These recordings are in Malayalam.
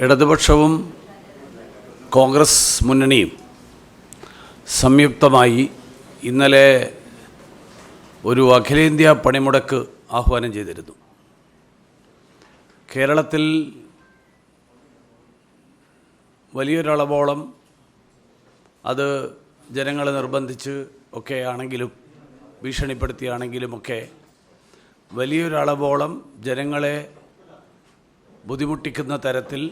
ഇടതുപക്ഷവും കോൺഗ്രസ് മുന്നണിയും സംയുക്തമായി ഇന്നലെ ഒരു അഖിലേന്ത്യാ പണിമുടക്ക് ആഹ്വാനം ചെയ്തിരുന്നു. കേരളത്തിൽ വലിയൊരളവോളം അത് ജനങ്ങളെ നിർബന്ധിച്ച് ഒക്കെ ആണെങ്കിലും ഭീഷണിപ്പെടുത്തിയാണെങ്കിലുമൊക്കെ വലിയൊരളവോളം ജനങ്ങളെ ബുദ്ധിമുട്ടിക്കുന്ന തരത്തിൽ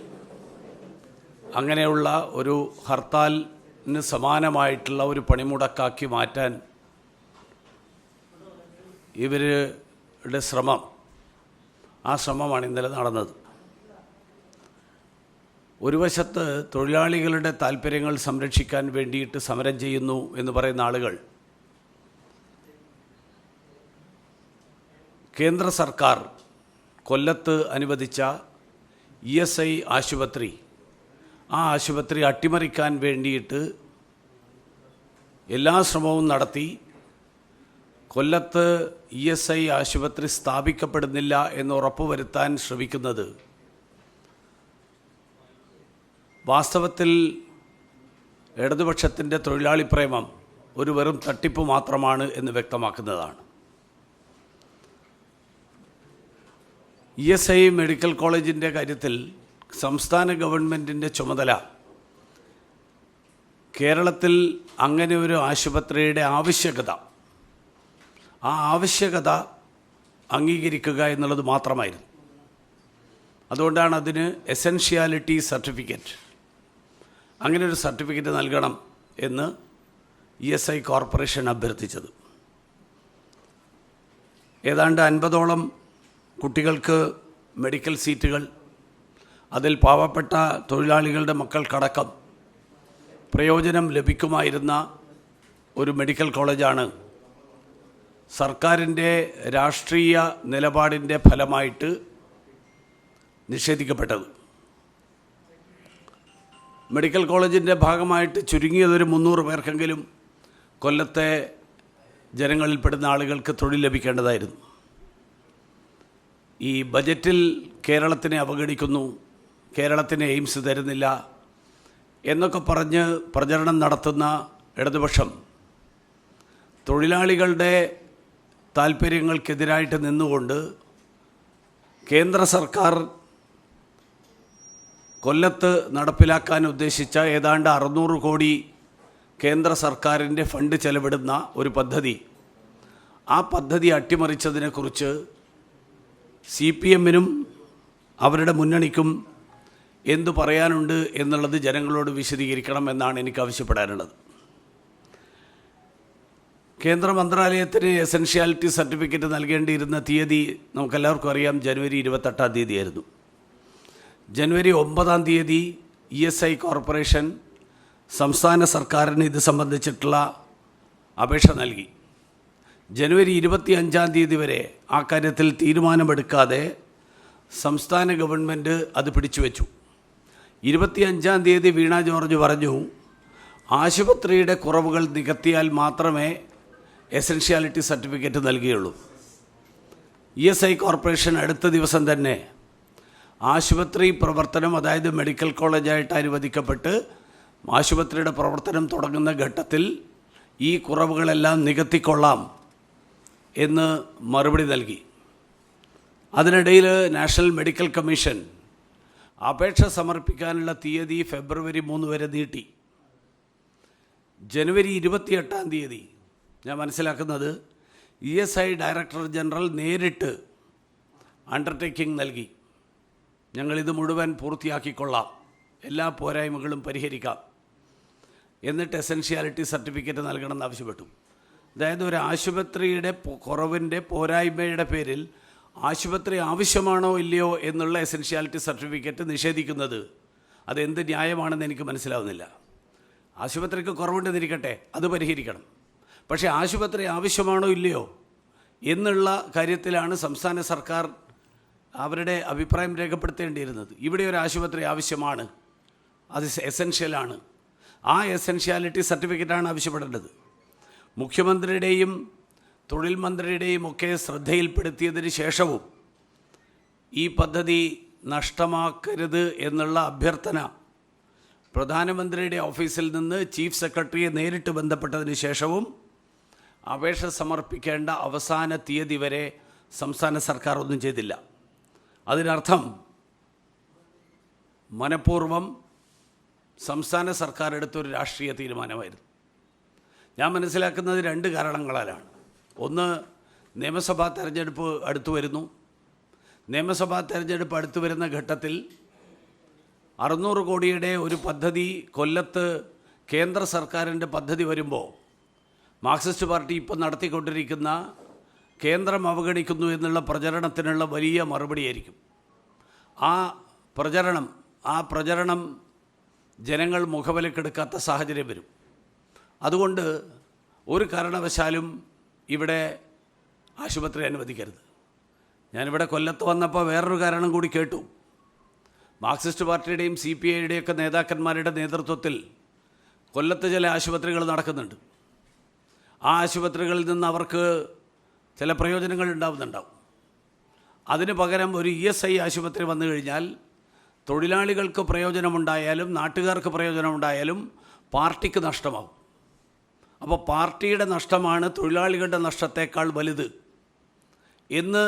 അങ്ങനെയുള്ള ഒരു ഹർത്താലിന് സമാനമായിട്ടുള്ള ഒരു പണിമുടക്കാക്കി മാറ്റാൻ ഇവരുടെ ശ്രമം ആ ശ്രമമാണ് ഇന്നലെ നടന്നത്. ഒരു വശത്ത് തൊഴിലാളികളുടെ താല്പര്യങ്ങൾ സംരക്ഷിക്കാൻ വേണ്ടിയിട്ട് സമരം ചെയ്യുന്നു എന്ന് പറയുന്ന ആളുകൾ കേന്ദ്ര സർക്കാർ കൊല്ലത്ത് അനുവദിച്ച ഇ എസ് ഐ ആശുപത്രി ആ ആശുപത്രി അട്ടിമറിക്കാൻ വേണ്ടിയിട്ട് എല്ലാ ശ്രമവും നടത്തി. കൊല്ലത്ത് ഇ എസ് ഐ ആശുപത്രി സ്ഥാപിക്കപ്പെടുന്നില്ല എന്ന് ഉറപ്പുവരുത്താൻ ശ്രമിക്കുന്നത്. വാസ്തവത്തിൽ ഇടതുപക്ഷത്തിന്റെ തൊഴിലാളി പ്രേമം ഒരു വെറും തട്ടിപ്പ് മാത്രമാണ് എന്ന് വ്യക്തമാക്കുന്നതാണ്. ഇ എസ് ഐ മെഡിക്കൽ കോളേജിന്റെ കാര്യത്തിൽ സംസ്ഥാന ഗവൺമെന്റിന്റെ ചുമതല. കേരളത്തിൽ അങ്ങനെ ഒരു ആശുപത്രിയുടെ ആവശ്യകത. ആ ആവശ്യകത അംഗീകരിക്കുക എന്നുള്ളത് മാത്രമായിരുന്നു. അതുകൊണ്ടാണ് അതിന് എസെൻഷ്യാലിറ്റി സർട്ടിഫിക്കറ്റ്. അങ്ങനെ ഒരു സർട്ടിഫിക്കറ്റ് നൽകണം എന്ന് ഇ എസ് ഐ കോർപ്പറേഷൻ അഭ്യർത്ഥിച്ചത്. ഏതാണ്ട് അൻപതോളം കുട്ടികൾക്ക് മെഡിക്കൽ സീറ്റുകൾ അതിൽ പാവപ്പെട്ട തൊഴിലാളികളുടെ മക്കൾക്കടക്കം പ്രയോജനം ലഭിക്കുമായിരുന്ന ഒരു മെഡിക്കൽ കോളേജാണ്. സർക്കാരിന്റെ രാഷ്ട്രീയ നിലപാടിന്റെ ഫലമായിട്ട് നിഷേധിക്കപ്പെട്ടത്. മെഡിക്കൽ കോളേജിന്റെ ഭാഗമായിട്ട് ചുരുങ്ങിയതൊരു മുന്നൂറ് പേർക്കെങ്കിലും കൊല്ലത്തെ ജനങ്ങളിൽപ്പെടുന്ന ആളുകൾക്ക് തൊഴിൽ ലഭിക്കേണ്ടതായിരുന്നു. ഈ ബജറ്റിൽ കേരളത്തിനെ അവഗണിക്കുന്നു. കേരളത്തിന് എയിംസ് തരുന്നില്ല എന്നൊക്കെ പറഞ്ഞ് പ്രചരണം നടത്തുന്ന ഇടതുപക്ഷം തൊഴിലാളികളുടെ താല്പര്യങ്ങൾക്കെതിരായിട്ട് നിന്നുകൊണ്ട് കേന്ദ്ര സർക്കാർ കൊല്ലത്ത് നടപ്പിലാക്കാൻ ഉദ്ദേശിച്ച ഏതാണ്ട് അറുന്നൂറ് കോടി കേന്ദ്ര സർക്കാരിന്റെ ഫണ്ട് ചെലവിടുന്ന ഒരു പദ്ധതി. ആ പദ്ധതി അട്ടിമറിച്ചതിനെക്കുറിച്ച് സി പി എമ്മിനും അവരുടെ മുന്നണിക്കും എന്തു പറയാനുണ്ട് എന്നുള്ളത് ജനങ്ങളോട് വിശദീകരിക്കണം എന്നാണ് എനിക്ക് ആവശ്യപ്പെടാനുള്ളത്. കേന്ദ്ര മന്ത്രാലയത്തിന് എസെൻഷ്യാലിറ്റി സർട്ടിഫിക്കറ്റ് നൽകേണ്ടിയിരുന്ന തീയതി നമുക്കെല്ലാവർക്കും അറിയാം ജനുവരി ഇരുപത്തെട്ടാം തീയതിയായിരുന്നു. ജനുവരി ഒമ്പതാം തീയതി ഇ എസ് ഐ കോർപ്പറേഷൻ സംസ്ഥാന സർക്കാരിന് ഇത് സംബന്ധിച്ചിട്ടുള്ള അപേക്ഷ നൽകി. ജനുവരി ഇരുപത്തി അഞ്ചാം തീയതി വരെ ആ കാര്യത്തിൽ തീരുമാനമെടുക്കാതെ സംസ്ഥാന ഗവൺമെന്റ് അത് പിടിച്ചുവെച്ചു. ഇരുപത്തി അഞ്ചാം തീയതി വീണ ജോർജ് പറഞ്ഞു ആശുപത്രിയുടെ കുറവുകൾ നികത്തിയാൽ മാത്രമേ എസെൻഷ്യാലിറ്റി സർട്ടിഫിക്കറ്റ് നൽകുകയുള്ളൂ ഇ എസ് ഐ കോർപ്പറേഷൻ അടുത്ത ദിവസം തന്നെ ആശുപത്രി പ്രവർത്തനം അതായത് മെഡിക്കൽ കോളേജായിട്ട് അനുവദിക്കപ്പെട്ട് ആശുപത്രിയുടെ പ്രവർത്തനം തുടങ്ങുന്ന ഘട്ടത്തിൽ ഈ കുറവുകളെല്ലാം നികത്തിക്കൊള്ളാം എന്ന് മറുപടി നൽകി. അതിനിടയിൽ നാഷണൽ മെഡിക്കൽ കമ്മീഷൻ അപേക്ഷ സമർപ്പിക്കാനുള്ള തീയതി ഫെബ്രുവരി മൂന്ന് വരെ നീട്ടി. ജനുവരി ഇരുപത്തിയെട്ടാം തീയതി. ഞാൻ മനസ്സിലാക്കുന്നത് E S I director general നേരിട്ട് അണ്ടർടേക്കിംഗ് നൽകി. ഞങ്ങളിത് മുഴുവൻ പൂർത്തിയാക്കിക്കൊള്ളാം. എല്ലാ പോരായ്മകളും പരിഹരിക്കാം. എന്നിട്ട് എസെൻഷ്യാലിറ്റി സർട്ടിഫിക്കറ്റ് നൽകണമെന്ന് ആവശ്യപ്പെട്ടു. അതായത് ഒരു ആശുപത്രിയുടെ കുറവിന്റെ പോരായ്മയുടെ പേരിൽ ആശുപത്രി ആവശ്യമാണോ ഇല്ലയോ എന്നുള്ള എസെൻഷ്യാലിറ്റി സർട്ടിഫിക്കറ്റ് നിഷേധിക്കുന്നത് അതെന്ത് ന്യായമാണെന്ന് എനിക്ക് മനസ്സിലാവുന്നില്ല. ആശുപത്രിക്ക് കുറവുണ്ടെന്നിരിക്കട്ടെ അത് പരിഹരിക്കണം. പക്ഷേ ആശുപത്രി ആവശ്യമാണോ ഇല്ലയോ എന്നുള്ള കാര്യത്തിലാണ് സംസ്ഥാന സർക്കാർ അവരുടെ അഭിപ്രായം രേഖപ്പെടുത്തേണ്ടിയിരുന്നത്. ഇവിടെ ഒരു ആശുപത്രി ആവശ്യമാണ് അത് എസെൻഷ്യലാണ് ആ എസെൻഷ്യാലിറ്റി സർട്ടിഫിക്കറ്റാണ് ആവശ്യപ്പെടേണ്ടത്. മുഖ്യമന്ത്രിയുടെയും തൊഴിൽ മന്ത്രിയുടെയും ഒക്കെ ശ്രദ്ധയിൽപ്പെടുത്തിയതിന് ശേഷവും ഈ പദ്ധതി നഷ്ടമാക്കരുത് എന്നുള്ള അഭ്യർത്ഥന പ്രധാനമന്ത്രിയുടെ ഓഫീസിൽ നിന്ന് ചീഫ് സെക്രട്ടറിയെ നേരിട്ട് ബന്ധപ്പെട്ടതിന് ശേഷവും അപേക്ഷ സമർപ്പിക്കേണ്ട അവസാന തീയതി വരെ സംസ്ഥാന സർക്കാർ ഒന്നും ചെയ്തില്ല. അതിനർത്ഥം മനഃപൂർവം സംസ്ഥാന സർക്കാർ എടുത്തൊരു രാഷ്ട്രീയ തീരുമാനമായിരുന്നു. ഞാൻ മനസ്സിലാക്കുന്നത് രണ്ട് കാരണങ്ങളാലാണ്. ഒന്ന് നിയമസഭാ തെരഞ്ഞെടുപ്പ് അടുത്തു വരുന്നു. നിയമസഭാ തെരഞ്ഞെടുപ്പ് അടുത്തു വരുന്ന ഘട്ടത്തിൽ അറുന്നൂറ് കോടിയുടെ ഒരു പദ്ധതി കൊല്ലത്ത് കേന്ദ്ര സർക്കാരിന്റെ പദ്ധതി വരുമ്പോൾ മാർക്സിസ്റ്റ് പാർട്ടി ഇപ്പം നടത്തിക്കൊണ്ടിരിക്കുന്ന കേന്ദ്രം അവഗണിക്കുന്നു എന്നുള്ള പ്രചരണത്തിനുള്ള വലിയ മറുപടിയായിരിക്കും. ആ പ്രചരണം ആ പ്രചരണം ജനങ്ങൾ മുഖവിലക്കെടുക്കാത്ത സാഹചര്യം വരും. അതുകൊണ്ട് ഒരു കാരണവശാലും ഇവിടെ ആശുപത്രി അനുവദിക്കരുത്. ഞാനിവിടെ കൊല്ലത്ത് വന്നപ്പോൾ വേറൊരു കാരണം കൂടി കേട്ടു. മാർക്സിസ്റ്റ് പാർട്ടിയുടെയും സി പി ഐയുടെയൊക്കെ നേതാക്കന്മാരുടെ നേതൃത്വത്തിൽ കൊല്ലത്ത് ചില ആശുപത്രികൾ നടക്കുന്നുണ്ട്. ആ ആശുപത്രികളിൽ നിന്ന് അവർക്ക് ചില പ്രയോജനങ്ങൾ ഉണ്ടാവുന്നുണ്ടാവും. അതിന് പകരം ഒരു ഇ എസ് ഐ ആശുപത്രി വന്നു കഴിഞ്ഞാൽ തൊഴിലാളികൾക്ക് പ്രയോജനമുണ്ടായാലും നാട്ടുകാർക്ക് പ്രയോജനമുണ്ടായാലും പാർട്ടിക്ക് നഷ്ടമാവും. അപ്പോൾ പാർട്ടിയുടെ നഷ്ടമാണ് തൊഴിലാളികളുടെ നഷ്ടത്തേക്കാൾ വലുത്. എന്ന്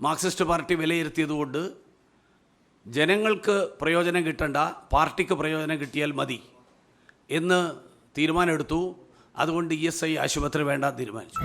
മാർക്സിസ്റ്റ് പാർട്ടി വിലയിരുത്തിയതുകൊണ്ട് ജനങ്ങൾക്ക് പ്രയോജനം കിട്ടണ്ട പാർട്ടിക്ക് പ്രയോജനം കിട്ടിയാൽ മതി എന്ന് തീരുമാനമെടുത്തു. അതുകൊണ്ട് ഇ എസ് ഐ ആശുപത്രി വേണ്ട തീരുമാനിച്ചു.